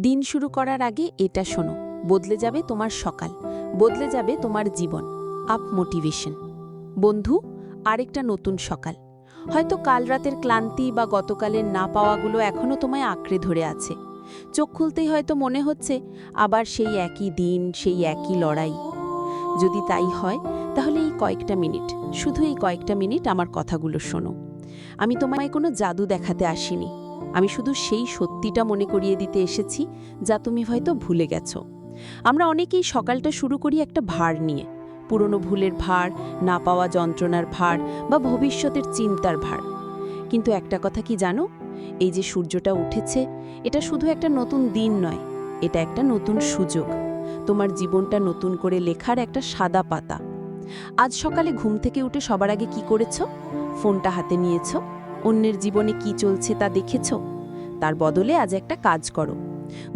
দিন শুরু করার আগে এটা শোনো, বদলে যাবে তোমার সকাল, বদলে যাবে তোমার জীবন আপ মোটিভেশন বন্ধু, আরেকটা নতুন সকাল। হয়তো কাল রাতের ক্লান্তি বা গতকালের না পাওয়াগুলো এখনও তোমায় আঁকড়ে ধরে আছে। চোখ খুলতেই হয়তো মনে হচ্ছে আবার সেই একই দিন, সেই একই লড়াই। যদি তাই হয়, তাহলে এই কয়েকটা মিনিট, শুধু এই কয়েকটা মিনিট আমার কথাগুলো শোনো। আমি তোমায় কোনো জাদু দেখাতে আসিনি। আমি শুধু সেই সত্যিটা মনে করিয়ে দিতে এসেছি যা তুমি হয়তো ভুলে গেছো। আমরা অনেকেই সকালটা শুরু করি একটা ভার নিয়ে। পুরনো ভুলের ভার, না পাওয়া যন্ত্রণার ভার বা ভবিষ্যতের চিন্তার ভার। কিন্তু একটা কথা কি জানো? এই যে সূর্যটা উঠেছে, এটা শুধু একটা নতুন দিন নয়, এটা একটা নতুন সুযোগ। তোমার জীবনটা নতুন করে লেখার একটা সাদা পাতা। আজ সকালে ঘুম থেকে উঠে সবার আগে কি করেছ? ফোনটা হাতে নিয়েছ? অন্যের জীবনে কি চলছে তা দেখেছ? তার বদলে আজ একটা কাজ করো।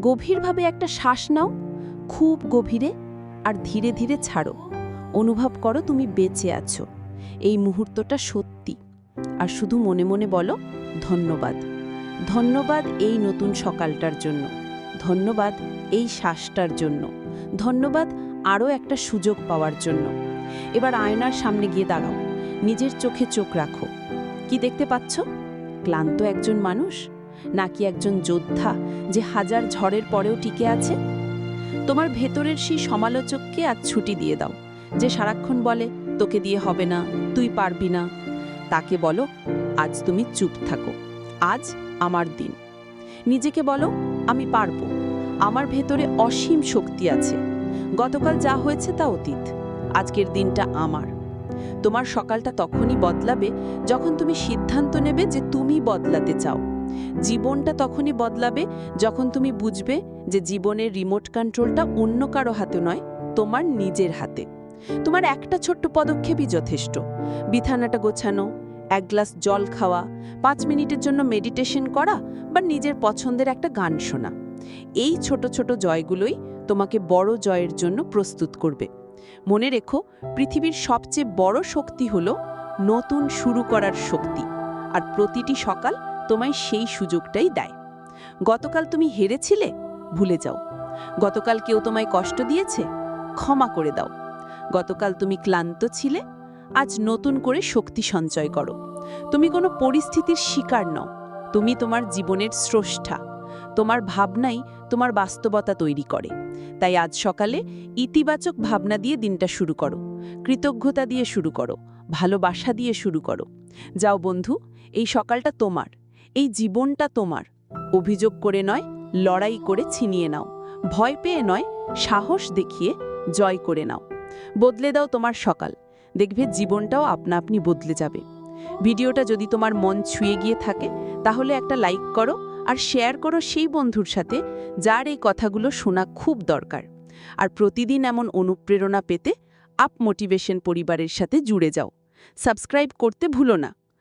গভীরভাবে একটা শ্বাস নাও, খুব গভীরে আর ধীরে ধীরে ছাড়ো। অনুভব করো তুমি বেঁচে আছো। এই মুহূর্তটা সত্যি। আর শুধু মনে মনে বলো, ধন্যবাদ। ধন্যবাদ এই নতুন সকালটার জন্য। ধন্যবাদ এই শ্বাসটার জন্য। ধন্যবাদ আরও একটা সুযোগ পাওয়ার জন্য। এবার আয়নার সামনে গিয়ে দাঁড়াও। নিজের চোখে চোখ রাখো। কি দেখতে পাচ্ছ? ক্লান্ত একজন মানুষ? নাকি একজন যোদ্ধা যে হাজার ঝড়ের পরেও টিকে আছে? তোমার ভেতরের সেই সমালোচককে আজ ছুটি দিয়ে দাও, যে সারাক্ষণ বলে, তোকে দিয়ে হবে না, তুই পারবি না। তাকে বলো, আজ তুমি চুপ থাকো, আজ আমার দিন। নিজেকে বলো, আমি পারব, আমার ভেতরে অসীম শক্তি আছে। গতকাল যা হয়েছে তা অতীত, আজকের দিনটা আমার। তোমার সকালটা তখনই বদলাবে যখন তুমি সিদ্ধান্ত নেবে যে তুমি বদলাতে চাও। জীবনটা তখনই বদলাবে যখন তুমি বুঝবে যে জীবনের রিমোট কন্ট্রোলটা অন্য কারও হাতে নয়, তোমার নিজের হাতে। তোমার একটা ছোট্ট পদক্ষেপই যথেষ্ট। বিছানাটা গোছানো, এক গ্লাস জল খাওয়া, পাঁচ মিনিটের জন্য মেডিটেশন করা বা নিজের পছন্দের একটা গান শোনা। এই ছোট ছোট জয়গুলোই তোমাকে বড় জয়ের জন্য প্রস্তুত করবে। মনে রেখো, পৃথিবীর সবচেয়ে বড় শক্তি হল নতুন শুরু করার শক্তি, আর প্রতিটি সকাল তোমায় সেই সুযোগটাই দেয়। গতকাল তুমি হেরেছিলে? ভুলে যাও। গতকাল কেউ তোমায় কষ্ট দিয়েছে? ক্ষমা করে দাও। গতকাল তুমি ক্লান্ত ছিলে? আজ নতুন করে শক্তি সঞ্চয় করো। তুমি কোনো পরিস্থিতির শিকার নও। তুমি তোমার জীবনের স্রষ্টা। তোমার ভাবনাই তোমার বাস্তবতা তৈরি করে। তাই আজ সকালে ইতিবাচক ভাবনা দিয়ে দিনটা শুরু করো। কৃতজ্ঞতা দিয়ে শুরু করো। ভালোবাসা দিয়ে শুরু করো। যাও বন্ধু, এই সকালটা তোমার। এই জীবনটা তোমার। অভিযোগ করে নয়, লড়াই করে ছিনিয়ে নাও। ভয় পেয়ে নয়, সাহস দেখিয়ে জয় করে নাও। বদলে দাও তোমার সকাল। দেখবে জীবনটাও আপনা আপনি বদলে যাবে। ভিডিওটা যদি তোমার মন ছুঁয়ে গিয়ে থাকে, তাহলে একটা লাইক করো আর শেয়ার করো সেই বন্ধুর সাথে যার এই কথাগুলো শোনা খুব দরকার। আর প্রতিদিন এমন অনুপ্রেরণা পেতে আপ মোটিভেশন পরিবারের সাথে জুড়ে যাও। সাবস্ক্রাইব করতে ভুলো না।